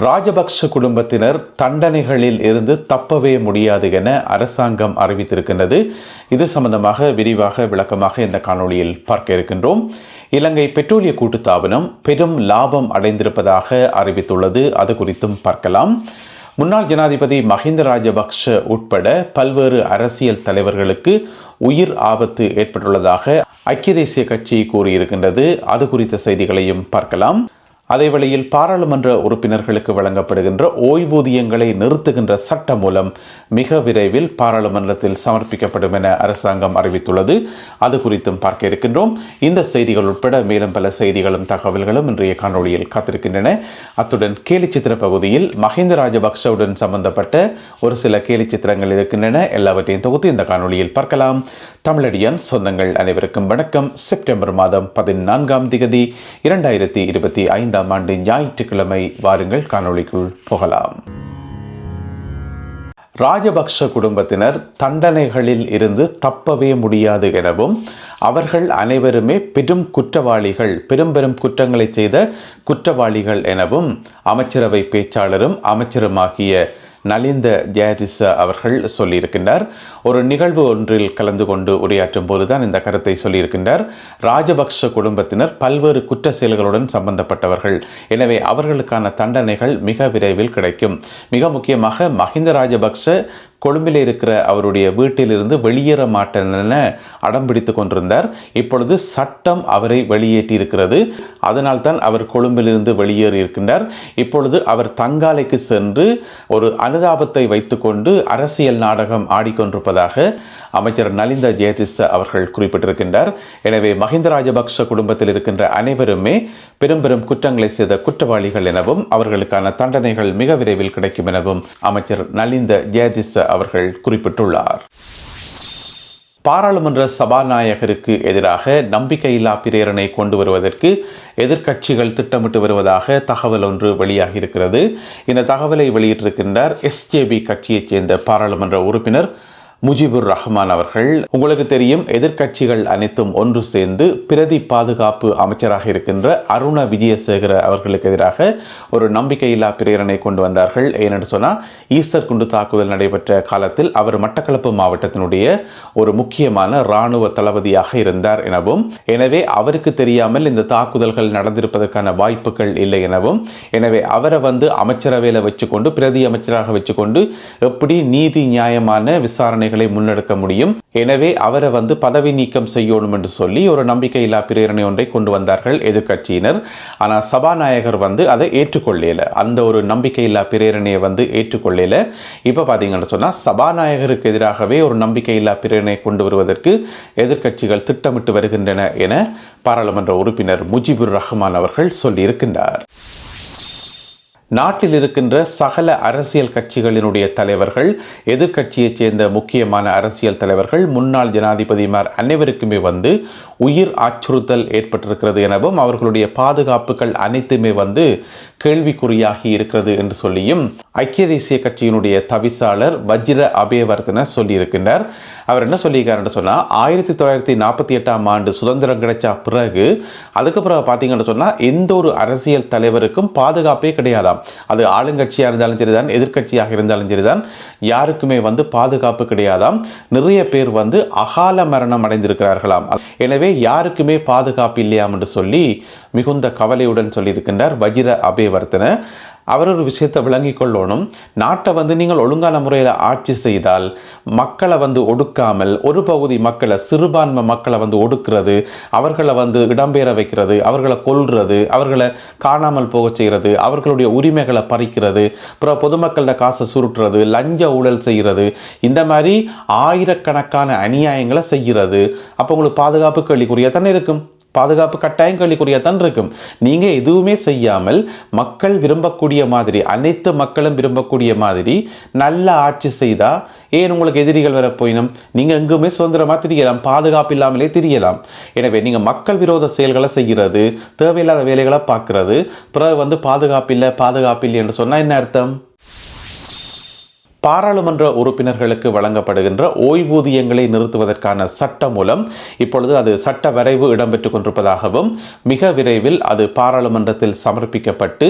ராஜபக்ஷ குடும்பத்தினர் தண்டனைகளில் இருந்து தப்பவே முடியாது என அரசாங்கம் அறிவித்திருக்கின்றது. இது சம்பந்தமாக விரிவாக விளக்கமாக இந்த காணொளியில் பார்க்க இருக்கின்றோம். இலங்கை பெட்ரோலிய கூட்டுத்தாபனம் பெரும் லாபம் அடைந்திருப்பதாக அறிவித்துள்ளது. அது குறித்தும் பார்க்கலாம். முன்னாள் ஜனாதிபதி மஹிந்த ராஜபக்ஷ உட்பட பல்வேறு அரசியல் தலைவர்களுக்கு உயிர் ஆபத்து ஏற்பட்டுள்ளதாக ஐக்கிய தேசிய கட்சி கூறியிருக்கின்றது. அது குறித்த செய்திகளையும் பார்க்கலாம். அதே வழியில் பாராளுமன்ற உறுப்பினர்களுக்கு வழங்கப்படுகின்ற ஓய்வூதியங்களை நிறுத்துகின்ற சட்ட மூலம் மிக விரைவில் பாராளுமன்றத்தில் சமர்ப்பிக்கப்படும் என அரசாங்கம் அறிவித்துள்ளது. அது குறித்தும் பார்க்க இருக்கின்றோம். இந்த செய்திகள் உட்பட மேலும் பல செய்திகளும் தகவல்களும் இன்றைய காணொளியில் காத்திருக்கின்றன. அத்துடன் கேலிச்சித்திர பகுதியில் மஹிந்த ராஜபக்சவுடன் சம்பந்தப்பட்ட ஒரு சில கேலிச்சித்திரங்கள் இருக்கின்றன. எல்லாவற்றையும் தொகுத்து இந்த காணொலியில் பார்க்கலாம். தமிழடியான் சொந்தங்கள் அனைவருக்கும் வணக்கம். செப்டம்பர் மாதம் பதினான்காம் திகதி இரண்டாயிரத்தி இருபத்தி ஐந்தாம் ஆண்டு ஞாயிற்றுக்கிழமை வாருங்கள் காணொளிக்குள் போகலாம். ராஜபக்ஷ குடும்பத்தினர் தண்டனைகளில் இருந்து தப்பவே முடியாது எனவும் அவர்கள் அனைவருமே பெரும் குற்றவாளிகள் பெரும் பெரும் குற்றங்களை செய்த குற்றவாளிகள் எனவும் அமைச்சரவை பேச்சாளரும் அமைச்சருமாகிய நலிந்த ஜெயதிச அவர்கள் சொல்லியிருக்கின்றார். ஒரு நிகழ்வு ஒன்றில் கலந்து கொண்டு உரையாற்றும் போதுதான் இந்த கருத்தை சொல்லியிருக்கின்றார். ராஜபக்ஷ குடும்பத்தினர் பல்வேறு குற்ற செயல்களுடன் சம்பந்தப்பட்டவர்கள். எனவே அவர்களுக்கான தண்டனைகள் மிக விரைவில் கிடைக்கும். மிக முக்கியமாக மஹிந்த ராஜபக்ஷ கொழும்பில் இருக்கிற அவருடைய வீட்டிலிருந்து வெளியேற மாட்டேன் என அடம் பிடித்து கொண்டிருந்தார். இப்பொழுது சட்டம் அவரை வெளியேற்றி இருக்கிறது அதனால் தான் அவர் கொழும்பிலிருந்து வெளியேறி இருக்கின்றார். இப்பொழுது அவர் தங்காலைக்கு சென்று ஒரு அனுதாபத்தை வைத்துக்கொண்டு அரசியல் நாடகம் ஆடிக்கொண்டிருப்பதாக அமைச்சர் நலிந்த ஜெயதிச அவர்கள் குறிப்பிட்டிருக்கின்றார். எனவே மஹிந்த ராஜபக்ஷ குடும்பத்தில் இருக்கின்ற அனைவருமே பெரும் பெரும் குற்றங்களை செய்த குற்றவாளிகள் எனவும் அவர்களுக்கான தண்டனைகள் மிக விரைவில் கிடைக்கும் எனவும் அமைச்சர் நலிந்த ஜெயதிச அவர்கள் குறிப்பிட்டுள்ளார். பாராளுமன்ற சபாநாயகருக்கு எதிராக நம்பிக்கையில்லா பிரேரணை கொண்டு வருவதற்கு எதிர்க்கட்சிகள் திட்டமிட்டு வருவதாக தகவல் ஒன்று வெளியாகி இருக்கிறது இந்த தகவலை வெளியிட்டிருக்கின்றார் எஸ்ஜேபி கட்சியைச் சேர்ந்த பாராளுமன்ற உறுப்பினர் முஜிபுர் ரஹ்மான் அவர்கள் உங்களுக்கு தெரியும் எதிர்க்கட்சிகள் அனைத்தும் ஒன்று சேர்ந்து பிரதி பாதுகாப்பு அமைச்சராக இருக்கின்ற அருண விஜயசேகர அவர்களுக்கு எதிராக ஒரு நம்பிக்கையில்லா பிரேரணை கொண்டு வந்தார்கள். ஏனென்று சொன்னால் ஈஸ்டர் குண்டு தாக்குதல் நடைபெற்ற காலத்தில் அவர் மட்டக்களப்பு மாவட்டத்தினுடைய ஒரு முக்கியமான இராணுவ தளபதியாக இருந்தார் எனவும் எனவே அவருக்கு தெரியாமல் இந்த தாக்குதல்கள் நடந்திருப்பதற்கான வாய்ப்புகள் இல்லை எனவும் எனவே அவரை வந்து அமைச்சரவையில் வச்சுக்கொண்டு பிரதி அமைச்சராக வச்சுக்கொண்டு எப்படி நீதி நியாயமான விசாரணை பிரச்சனைகளை முன்னெடுக்க முடியும். எனவே அவரை வந்து பதவி நீக்கம் செய்யணும் என்று சொல்லி ஒரு நம்பிக்கையில்லா பிரேரணை ஒன்றை கொண்டு வந்தார்கள் எதிர்க்கட்சியினர். ஆனால் சபாநாயகர் வந்து அதை ஏற்றுக்கொள்ளல. அந்த ஒரு நம்பிக்கையில்லா பிரேரணையை வந்து ஏற்றுக்கொள்ளல. இப்போ பார்த்தீங்கன்னு சொன்னால் சபாநாயகருக்கு எதிராகவே ஒரு நம்பிக்கையில்லா பிரேரணை கொண்டு வருவதற்கு எதிர்க்கட்சிகள் திட்டமிட்டு வருகின்றன என பாராளுமன்ற உறுப்பினர் முஜிபுர் ரஹ்மான் அவர்கள் சொல்லியிருக்கின்றார். நாட்டில் இருக்கின்ற சகல அரசியல் கட்சிகளினுடைய தலைவர்கள் எதிர்க்கட்சியைச் சேர்ந்த முக்கியமான அரசியல் தலைவர்கள் முன்னாள் ஜனாதிபதிமார் அனைவருக்குமே வந்து உயிர் அச்சுறுத்தல் ஏற்பட்டிருக்கிறது எனவும் அவர்களுடைய பாதுகாப்புகள் அனைத்துமே வந்து கேள்விக்குறியாகி இருக்கிறது என்று சொல்லியும் ஐக்கிய தேசிய கட்சியினுடைய தவிசாளர் வஜ்ர அபயவர்தன சொல்லியிருக்கின்றார். அவர் என்ன சொல்லியிருக்காருன்னு சொன்னால் ஆயிரத்தி தொள்ளாயிரத்தி நாற்பத்தி எட்டாம் ஆண்டு சுதந்திரம் கிடைச்ச பிறகு அதுக்கு பிறகு பார்த்தீங்கன்னு சொன்னால் எந்த ஒரு அரசியல் தலைவருக்கும் பாதுகாப்பே கிடையாதாம். அது ஆளுங்கட்சியாக இருந்தாலும் சரிதான் எதிர்க்கட்சியாக இருந்தாலும் சரிதான். யாருக்குமே வந்து பாதுகாப்பு கிடையாதாம். நிறைய பேர் வந்து அகால மரணம் அடைந்திருக்கிறார்களாம். எனவே யாருக்குமே பாதுகாப்பு இல்லையாம் என்று சொல்லி மிகுந்த கவலையுடன் சொல்லியிருக்கின்றார் வஜிர அபேவர்த்தன. அவர் ஒரு விஷயத்தை விளங்கி கொள்ளணும் நாட்டை வந்து நீங்கள் ஒழுங்கான முறையில் ஆட்சி செய்தால் மக்களை வந்து ஒடுக்காமல் ஒரு பகுதி மக்களை சிறுபான்மை மக்களை வந்து ஒடுக்கிறது அவர்களை வந்து இடம்பெயர வைக்கிறது அவர்களை கொல்றது அவர்களை காணாமல் போக செய்கிறது அவர்களுடைய உரிமைகளை பறிக்கிறது அப்புறம் பொதுமக்களோட காசை சுருட்டுறது லஞ்ச ஊழல் செய்கிறது இந்த மாதிரி ஆயிரக்கணக்கான அநியாயங்களை செய்கிறது. அப்போ உங்களுக்கு பாதுகாப்பு கேள்விக்குரிய தானே இருக்கும்? பாதுகாப்பு கட்டாயம் கேள்விக்குறியத்தான் இருக்கும். நீங்கள் எதுவுமே செய்யாமல் மக்கள் விரும்பக்கூடிய மாதிரி அனைத்து மக்களும் விரும்பக்கூடிய மாதிரி நல்ல ஆட்சி செய்தால் ஏன் உங்களுக்கு எதிரிகள் வர போயினும்? நீங்கள் எங்குமே சுதந்திரமாக திரியலாம் பாதுகாப்பு இல்லாமலே திரியலாம். எனவே நீங்கள் மக்கள் விரோத செயல்களை செய்கிறது தேவையில்லாத வேலைகளை பார்க்குறது பிறகு வந்து பாதுகாப்பு இல்லை பாதுகாப்பு இல்லை என்று சொன்னால் என்ன அர்த்தம்? பாராளுமன்ற உறுப்பினர்களுக்கு வழங்கப்படுகின்ற ஓய்வூதியங்களை நிறுத்துவதற்கான சட்ட மூலம் இப்பொழுது அது சட்ட வரைவு இடம்பெற்றுக் கொண்டிருப்பதாகவும் மிக விரைவில் அது பாராளுமன்றத்தில் சமர்ப்பிக்கப்பட்டு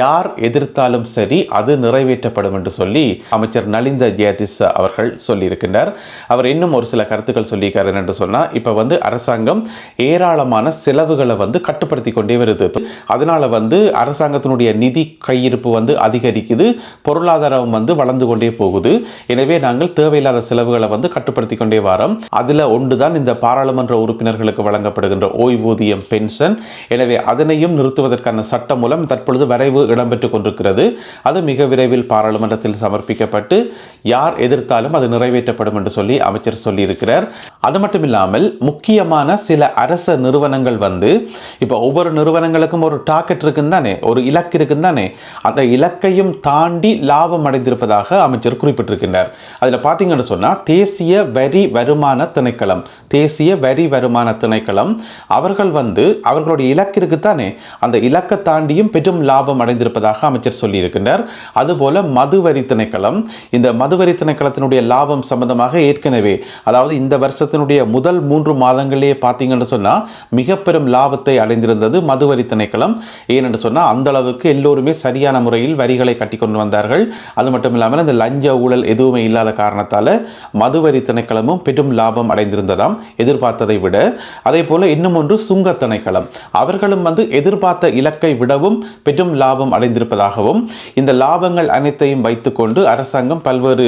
யார் எதிர்த்தாலும் சரி அது நிறைவேற்றப்படும் என்று சொல்லி அமைச்சர் நலிந்த ஜெயதிஸ் அவர்கள் சொல்லியிருக்கின்றார். அவர் இன்னும் ஒரு சில கருத்துக்கள் சொல்லியிருக்காரு என்று சொன்னால் இப்போ வந்து அரசாங்கம் ஏராளமான செலவுகளை வந்து கட்டுப்படுத்தி கொண்டே வருது. அதனால வந்து அரசாங்கத்தினுடைய நிதி கையிருப்பு வந்து அதிகரிக்குது பொருளாதாரம் வந்து வளர்ந்து கொண்டே கொண்டே போகுது. எனவே நாங்கள் தேவையில்லாத செலவுகளை வந்து கட்டுப்படுத்தி கொண்டே வரோம். அதில் ஒன்று தான் இந்த பாராளுமன்ற உறுப்பினர்களுக்கு வழங்கப்படுகின்ற ஓய்வூதியம் பென்ஷன். எனவே அதனையும் நிறுத்துவதற்கான சட்டம் மூலம் தற்பொழுது வரைவு இடம்பெற்றுக் கொண்டிருக்கிறது. அது மிக விரைவில் பாராளுமன்றத்தில் சமர்ப்பிக்கப்பட்டு யார் எதிர்த்தாலும் அது நிறைவேற்றப்படும் என்று சொல்லி அமைச்சர் சொல்லியிருக்கிறார். அது மட்டும் இல்லாமல் முக்கியமான சில அரச நிறுவனங்கள் வந்து இப்போ ஒவ்வொரு நிறுவனங்களுக்கும் ஒரு டார்கெட் இருக்குன்னு தானே ஒரு இலக்கு இருக்குன்னு தானே அந்த இலக்கையும் தாண்டி லாபம் அடைந்திருப்பதாக அமைச்சர் குறிப்பிட்டிருக்கின்றார். அதில் பார்த்தீங்கன்னு சொன்னால் தேசிய வரி வருமான திணைக்களம் தேசிய வரி வருமான திணைக்களம் அவர்கள் வந்து அவர்களுடைய இலக்கிற்கு தானே அந்த இலக்கை தாண்டியும் பெரும் லாபம் அடைந்திருப்பதாக அமைச்சர் சொல்லியிருக்கின்றார். அதுபோல மதுவரி திணைக்களம் இந்த மதுவரி திணைக்களத்தினுடைய லாபம் சம்பந்தமாக ஏற்கனவே அதாவது இந்த வருஷத்தினுடைய முதல் மூன்று மாதங்களிலேயே பார்த்தீங்கன்னு சொன்னால் மிக பெரும் லாபத்தை அடைந்திருந்தது மதுவரி திணைக்களம். ஏனென்று சொன்னால் அந்த அளவுக்கு எல்லோருமே சரியான முறையில் வரிகளை கட்டி கொண்டு வந்தார்கள். அது மட்டும் இல்லாமல் அந்த லஞ்ச ஊழல் எதுவுமே இல்லாத காரணத்தால் மதுவரி திணைக்களமும் பெரும் லாபம் அடைந்திருந்ததாம் எதிர்பார்த்ததை விட. அதே போல இன்னும் ஒன்று சுங்க திணைக்களம். அவர்களும் வந்து எதிர்பார்த்த இலக்கை விடவும் பெரும் லாபம் அடைந்திருப்பதாகவும் இந்த லாபங்கள் அனைத்தையும் வைத்துக்கொண்டு அரசாங்கம் பல்வேறு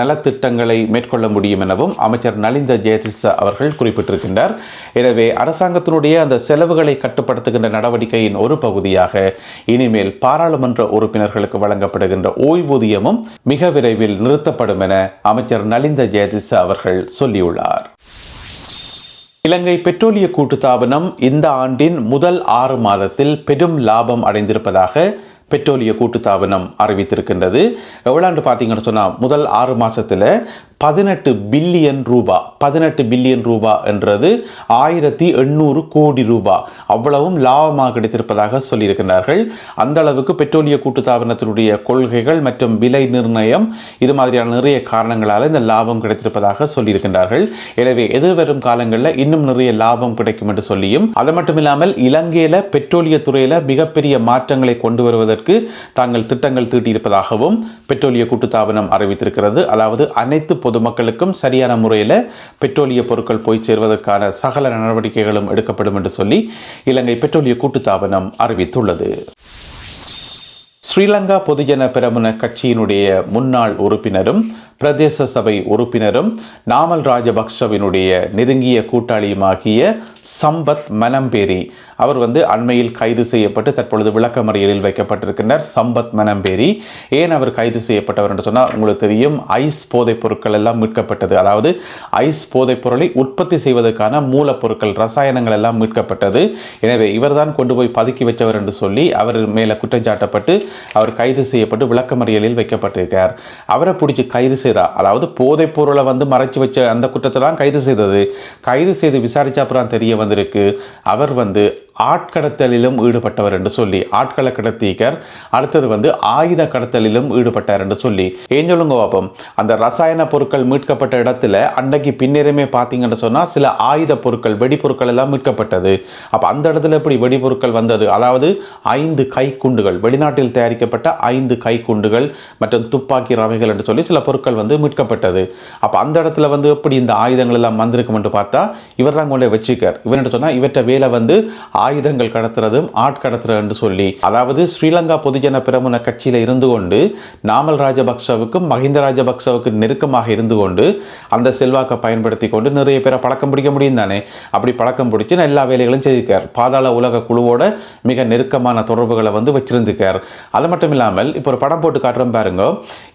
நலத்திட்டங்களை மேற்கொள்ள முடியும் எனவும் அமைச்சர் நலிந்த ஜெயதிச அவர்கள் குறிப்பிட்டிருக்கின்றார். எனவே அரசாங்கத்தினுடைய அந்த செலவுகளை கட்டுப்படுத்துகின்ற நடவடிக்கையின் ஒரு பகுதியாக இனிமேல் பாராளுமன்ற உறுப்பினர்களுக்கு வழங்கப்படுகின்ற ஓய்வூதியமும் மிக விரைவில் நிறுத்தப்படும் என அமைச்சர் நலிந்த ஜெயதிச அவர்கள் சொல்லியுள்ளார். இலங்கை பெட்ரோலிய கூட்டுத்தாபனம் இந்த ஆண்டின் முதல் ஆறு மாதத்தில் பெரும் லாபம் அடைந்திருப்பதாக பெட்ரோலிய கூட்டுத்தாபனம் அறிவித்திருக்கின்றது. எவ்வளாண்டு பார்த்தீங்கன்னு சொன்னால் முதல் ஆறு மாதத்தில் பதினெட்டு பில்லியன் ரூபா பதினெட்டு பில்லியன் ரூபா என்றது ஆயிரத்தி எண்ணூறு கோடி ரூபா. அவ்வளவும் லாபமாக கிடைத்திருப்பதாக சொல்லியிருக்கிறார்கள் அந்த அளவுக்கு பெட்ரோலிய கூட்டுத்தாபனத்தினுடைய கொள்கைகள் மற்றும் விலை நிர்ணயம் இது மாதிரியான நிறைய காரணங்களால் இந்த லாபம் கிடைத்திருப்பதாக சொல்லியிருக்கின்றார்கள். எனவே எதிர்வரும் காலங்களில் இன்னும் நிறைய லாபம் கிடைக்கும் என்று சொல்லியும் அது மட்டும் இல்லாமல் இலங்கையில் பெட்ரோலிய துறையில் மிகப்பெரிய மாற்றங்களை கொண்டு வருவதற்கு தாங்கள் திட்டங்கள் தீட்டியிருப்பதாகவும் பெட்ரோலிய கூட்டுத்தாபனம் அறிவித்திருக்கிறது. அதாவது அனைத்து பொதுமக்களுக்கும் சரியான முறையில் பெட்ரோலிய பொருட்கள் போய் சேர்வதற்கான சகல நடவடிக்கைகளும் எடுக்கப்படும் என்று சொல்லி இலங்கை பெட்ரோலிய கூட்டுத்தாபனம் அறிவித்துள்ளது. ஸ்ரீலங்கா பொதுஜன பெரமுன கட்சியினுடைய முன்னாள் உறுப்பினரும் பிரதேச சபை உறுப்பினரும் நாமல் ராஜபக்ஷவினுடைய நெருங்கிய கூட்டாளியுமாகிய சம்பத் மனம்பேரி அவர் வந்து அண்மையில் கைது செய்யப்பட்டு தற்பொழுது விளக்கமறியலில் வைக்கப்பட்டிருக்கிறார் சம்பத் மனம்பேரி ஏன் அவர் கைது செய்யப்பட்டவர் என்று சொன்னால் உங்களுக்கு தெரியும் ஐஸ் போதைப் பொருட்கள் எல்லாம் மீட்கப்பட்டது. அதாவது ஐஸ் போதைப் பொருளை உற்பத்தி செய்வதற்கான மூலப்பொருட்கள் ரசாயனங்கள் எல்லாம் மீட்கப்பட்டது. எனவே இவர்தான் கொண்டு போய் பதுக்கி வச்சவர் என்று சொல்லி அவர் மேலே குற்றஞ்சாட்டப்பட்டு அவர் கைது செய்யப்பட்டு விளக்கமறியலில் வைக்கப்பட்டிருக்கார் அவரை பிடிச்சி கைது செய்தார் அதாவது போதைப் பொருளை வந்து மறைச்சு வச்ச அந்த குற்றத்தை தான் கைது செய்தது. கைது செய்து விசாரிச்ச அப்புறம் தெரிய வந்திருக்கு. அவர் வந்து ஆட்கடத்தலிலும் ஈடுபட்டவர் என்று சொல்லி ஆட்களை கடத்திக்கார் அடுத்தது வந்து ஆயுத கடத்தலிலும் ஈடுபட்டார் என்று சொல்லி. ஏன் சொல்லுங்க பாப்போம்? அந்த ரசாயன பொருட்கள் மீட்கப்பட்ட இடத்துல அன்னைக்கு பின்னரமே பார்த்தீங்கன்னு சொன்னால் சில ஆயுத பொருட்கள் வெடிப்பொருட்கள் எல்லாம் மீட்கப்பட்டது. அப்போ அந்த இடத்துல எப்படி வெடிபொருட்கள் வந்தது? அதாவது ஐந்து கைக்குண்டுகள் வெளிநாட்டில் தயாரிக்கப்பட்ட ஐந்து கைக்குண்டுகள் மற்றும் துப்பாக்கி ரவைகள் என்று சொல்லி சில பொருட்கள் வந்து மீட்கப்பட்டது. அப்போ அந்த இடத்துல வந்து எப்படி இந்த ஆயுதங்கள் எல்லாம் வந்திருக்கும் என்று பார்த்தா இவர் தான் கொண்டே வச்சுக்கார் இவர் சொன்னால் இவற்ற வேலை வந்து ஆயுதங்கள் கடத்துறதும் ஆட்கடத்துறது என்று சொல்லி அதாவது ஸ்ரீலங்கா பொதுஜன பிரமுன கட்சியில் இருந்து கொண்டு நாமல் ராஜபக்சவுக்கும் மஹிந்த ராஜபக்சவுக்கு நெருக்கமாக இருந்து கொண்டு அந்த செல்வாக்கை பயன்படுத்தி கொண்டு நிறைய பேரை பழக்கம் பிடிக்க முடியும் தானே? அப்படி பழக்கம் பிடிச்சி எல்லா வேலைகளும் செய்திருக்கார் பாதாள உலக குழுவோட மிக நெருக்கமான தொடர்புகளை வந்து வச்சிருந்துக்கார். அது மட்டும் இல்லாமல் இப்போ ஒரு படம் போட்டு காட்டுறோம் பாருங்க.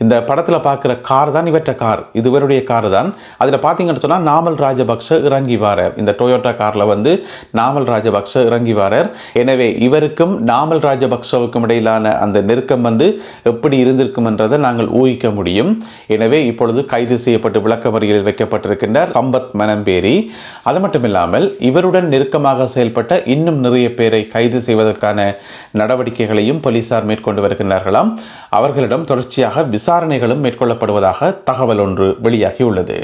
இந்த படத்தில் பார்க்குற கார் தான் இவற்ற கார். இது இவருடைய கார் தான். அதில் பார்த்தீங்கன்னு சொன்னால் நாமல் ராஜபக்ஷ இறங்கி வாரார். இந்த டொயோட்டா காரில் வந்து நாமல் ராஜபக்ஷ இறங்கி இறங்கி வரார் எனவே இவருக்கும் நாமல் ராஜபக்சவுக்கும் இடையிலான அந்த நெருக்கம் வந்து எப்படி இருந்திருக்கும் என்றதை நாங்கள் ஊகிக்க முடியும். எனவே இப்பொழுது கைது செய்யப்பட்டு விளக்கமறியலில் வைக்கப்பட்டிருக்கின்றார் சம்பத் மனம்பேரி அது மட்டும் இல்லாமல் இவருடன் நெருக்கமாக செயல்பட்ட இன்னும் நிறைய பேரை கைது செய்வதற்கான நடவடிக்கைகளையும் போலீசார் மேற்கொண்டு வருகின்றார்களாம். அவர்களிடம் தொடர்ச்சியாக விசாரணைகளும் மேற்கொள்ளப்படுவதாக தகவல் ஒன்று வெளியாகியுள்ளது.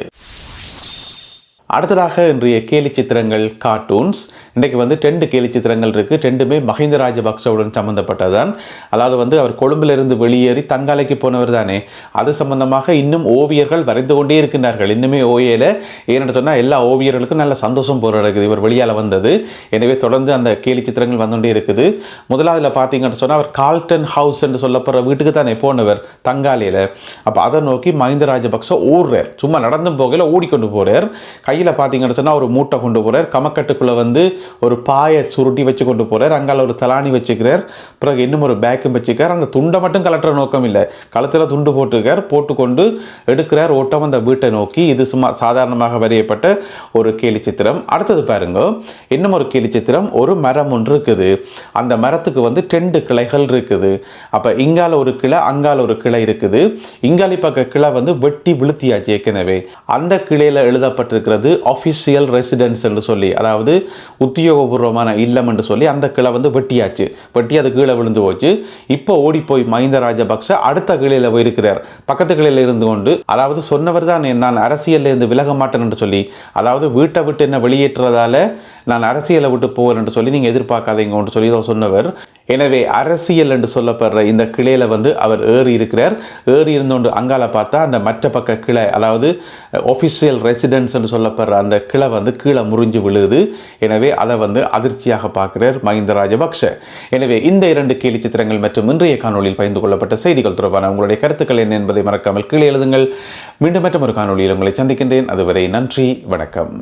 அடுத்ததாக இன்றைய கேலி சித்திரங்கள் கார்ட்டூன்ஸ் இன்றைக்கு வந்து ரெண்டு கேலி சித்திரங்கள் இருக்குது ரெண்டுமே மஹிந்த ராஜபக்சவுடன் சம்மந்தப்பட்டதுதான் அதாவது வந்து அவர் கொழும்பிலிருந்து வெளியேறி தங்காலைக்கு போனவர் தானே. அது சம்பந்தமாக இன்னும் ஓவியர்கள் வரைந்து கொண்டே இருக்கின்றார்கள். இன்னுமே ஓவியில ஏன்னு சொன்னால் எல்லா ஓவியர்களுக்கும் நல்ல சந்தோஷம் போற இருக்குது இவர் வெளியால் வந்தது. எனவே தொடர்ந்து அந்த கேலி சித்திரங்கள் வந்துகொண்டே இருக்குது. முதலாவதுல பார்த்தீங்கன்னு சொன்னால் அவர் கால்டன் ஹவுஸ் என்று சொல்லப்படுற வீட்டுக்கு தானே போனவர் தங்காலையில். அப்போ அதை நோக்கி மஹிந்த ராஜபக்ச ஓடுறார். சும்மா நடந்தும் போகையில் ஓடிக்கொண்டு போகிறார் கை கையில் பார்த்தீங்கன்னு சொன்னால் ஒரு மூட்டை கொண்டு போகிறார் கமக்கட்டுக்குள்ளே வந்து ஒரு பாயை சுருட்டி வச்சு கொண்டு போகிறார் அங்கால ஒரு தலாணி வச்சுக்கிறார். பிறகு இன்னும் ஒரு பேக்கும் வச்சுக்கிறார். அந்த துண்டை மட்டும் கலட்டுற நோக்கம் இல்லை. கழுத்தில் துண்டு போட்டிருக்கார். போட்டுக்கொண்டு எடுக்கிறார். ஓட்டம் அந்த வீட்டை நோக்கி. இது சும்மா சாதாரணமாக வரையப்பட்ட ஒரு கேலி சித்திரம். அடுத்தது பாருங்க. இன்னும் ஒரு கேலி சித்திரம். ஒரு மரம் ஒன்று இருக்குது. அந்த மரத்துக்கு வந்து டெண்டு கிளைகள் இருக்குது. அப்போ இங்கால ஒரு கிளை அங்கால ஒரு கிளை இருக்குது. இங்காலி பக்க கிளை வந்து வெட்டி விழுத்தியாச்சு ஏற்கனவே. அந்த கிளையில் எழுதப்பட்டிருக்கிறது ஆஃபிஷியல் ரெசிடென்ஸ் என்று சொல்லி அதாவது உத்தியோகபூர்வமான இல்லம் என்று சொல்லி அந்த கிளை வந்து வெட்டியாச்சு. வெட்டி அது கீழே விழுந்து போச்சு. இப்போ ஓடி போய் மஹிந்த ராஜபக்ச அடுத்த கிளையில் போயிருக்கிறார். பக்கத்து கிளையில் இருந்து கொண்டு அதாவது சொன்னவர் தான் நான் அரசியலில் இருந்து விலக மாட்டேன் என்று சொல்லி அதாவது வீட்டை விட்டு என்ன வெளியேற்றுறதால நான் அரசியலை விட்டு போவேன் என்று சொல்லி நீங்கள் எதிர்பார்க்காதீங்க என்று சொல்லி தான் சொன்னவர். எனவே அரசியல் என்று சொல்லப்படுற இந்த கிளையில் வந்து அவர் ஏறி இருக்கிறார். ஏறி இருந்தோண்டு அங்கால பார்த்தா அந்த மற்ற பக்க கிளை அதாவது ஒஃபிஷியல் ரெசிடென்ஸ் என்று சொல்லப்படுற அந்த கிளை வந்து கீழே முறிஞ்சு விழுது. எனவே அதை வந்து அதிர்ச்சியாக பார்க்கிறார் மஹிந்த ராஜபக்ஷ. எனவே இந்த இரண்டு கேலி சித்திரங்கள் மற்றும் இன்றைய காணொலியில் பகிர்ந்து கொள்ளப்பட்ட செய்திகள் தொடர்பான உங்களுடைய கருத்துக்கள் என்ன என்பதை மறக்காமல் கீழே எழுதுங்கள். மீண்டும் மற்றும் ஒரு காணொலியில் உங்களை சந்திக்கின்றேன். அதுவரை நன்றி வணக்கம்.